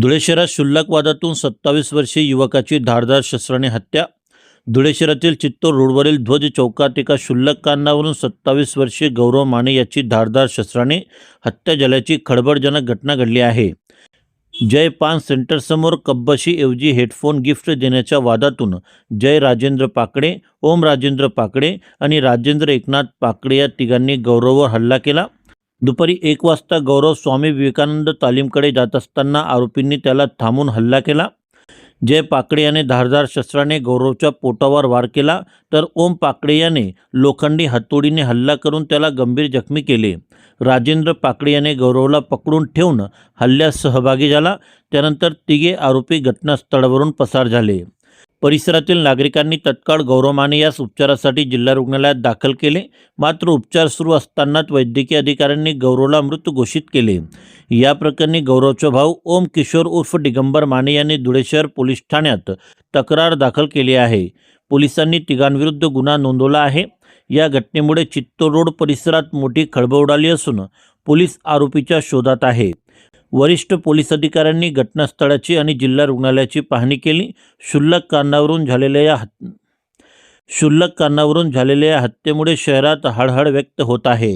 धुळे शहरात क्षुल्लक वादातून सत्तावीस वर्षीय युवकाची धारदार शस्त्राने हत्या. धुळे शहरातील चित्तोर रोडवरील ध्वज चौकात एका क्षुल्लक कारणावरून सत्तावीस वर्षीय गौरव माने याची धारदार शस्त्राने हत्या झाल्याची खळबळजनक घटना घडली आहे. जय पान सेंटरसमोर कब्बशी ऐवजी हेडफोन गिफ्ट देण्याच्या वादातून जय राजेंद्र पाकडे ओम राजेंद्र पाकडे आणि राजेंद्र एकनाथ पाकडे या तिघांनी गौरववर हल्ला केला. दुपारी एक वाजता गौरव स्वामी विवेकानंद तालीमकडे जात असताना आरोपींनी त्याला थांबून हल्ला केला. जय पाकडे याने धारदार शस्त्राने गौरवच्या पोटावर वार केला तर ओम पाकडे याने लोखंडी हातोडीने हल्ला करून त्याला गंभीर जखमी केले. राजेंद्र पाकडे याने गौरवला पकडून ठेवून हल्ल्यात सहभागी झाला. त्यानंतर तिघे आरोपी घटनास्थळावरून पसार झाले. परिसरातील नागरिकांनी तत्काळ गौरवमाने यास उपचारासाठी जिल्हा रुग्णालयात दाखल केले. मात्र उपचार सुरू असतानाच वैद्यकीय अधिकाऱ्यांनी गौरवला मृत घोषित केले. या प्रकरणी गौरवचा भाऊ ओम किशोर उर्फ दिगंबर माने यांनी धुळे शहर पोलीस ठाण्यात तक्रार दाखल केली आहे. पोलिसांनी तिघांविरुद्ध गुन्हा नोंदवला आहे. या घटनेमुळे चित्तोर रोड परिसरात मोठी खळबळ उडाली असून पोलीस आरोपीच्या शोधात आहे. वरिष्ठ पोलीस अधिकाऱ्यांनी घटनास्थळाची आणि जिल्हा रुग्णालयाची पाहणी केली. क्षुल्लक कारणावरून झालेल्या या हत क्षुल्लक कारणावरून झालेल्या या हत्येमुळे शहरात हळहळ व्यक्त होत आहे.